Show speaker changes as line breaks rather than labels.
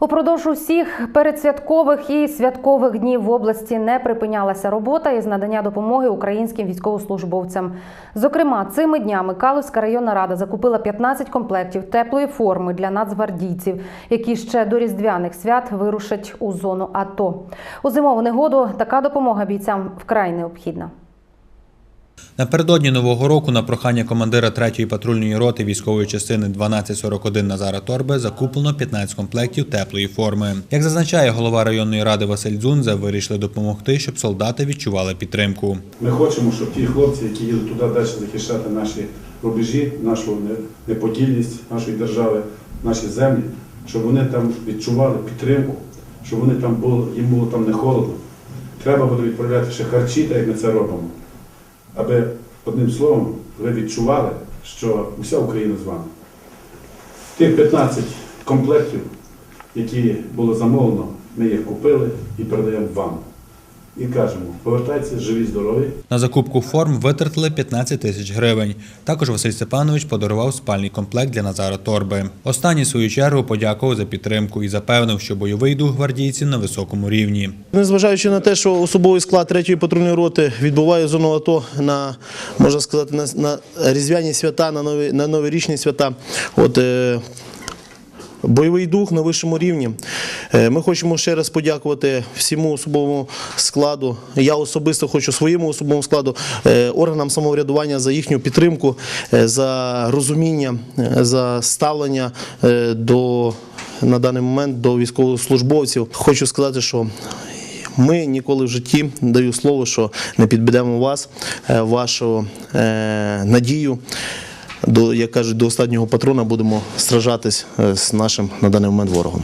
Упродовж усіх передсвяткових і святкових днів в області не припинялася робота із надання допомоги українським військовослужбовцям. Зокрема, цими днями Калузька районна рада закупила 15 комплектів теплої форми для нацгвардійців, які ще до різдвяних свят вирушать у зону АТО. У зимову негоду така допомога бійцям вкрай необхідна.
Напередодні нового року на прохання командира 3-ї патрульної роти військової частини 1241 Назара Торби закуплено 15 комплектів теплої форми. Як зазначає голова районної ради Василь Дзунза, вирішили допомогти, щоб солдати відчували підтримку.
Ми хочемо, щоб ті хлопці, які їдуть туди далі захищати наші рубежі, нашу неподільність нашої держави, наші землі, щоб вони там відчували підтримку, щоб вони там було, їм було там не холодно. Треба буде відправляти ще харчі, так як ми це робимо, аби одним словом ви відчували, що вся Україна з вами. Тих 15 комплектів, які було замовлено, ми їх купили і передаємо вам. І кажемо, повертайтеся живі, здорові.
На закупку форм витратили 15 тисяч гривень. Також Василь Степанович подарував спальний комплект для Назара Торби. Останній в свою чергу подякував за підтримку і запевнив, що бойовий дух гвардійців на високому рівні.
Незважаючи на те, що особовий склад 3-ї патрульної роти відбуває зону АТО на, можна сказати, на, на різдвяні свята, на нові, на новорічні свята. От, е, Бойовий дух на вищому рівні. Е, Ми хочемо ще раз подякувати всьому особовому складу. Я особисто хочу своєму особовому складу, е, органам самоврядування за їхню підтримку, е, за розуміння, за ставлення до на даний момент до військовослужбовців. Хочу сказати, що ми ніколи в житті даю слово, що не підбедемо вас, вашу надію. До як кажуть, до останнього патрона будемо сражатись е, з нашим на даний момент ворогом.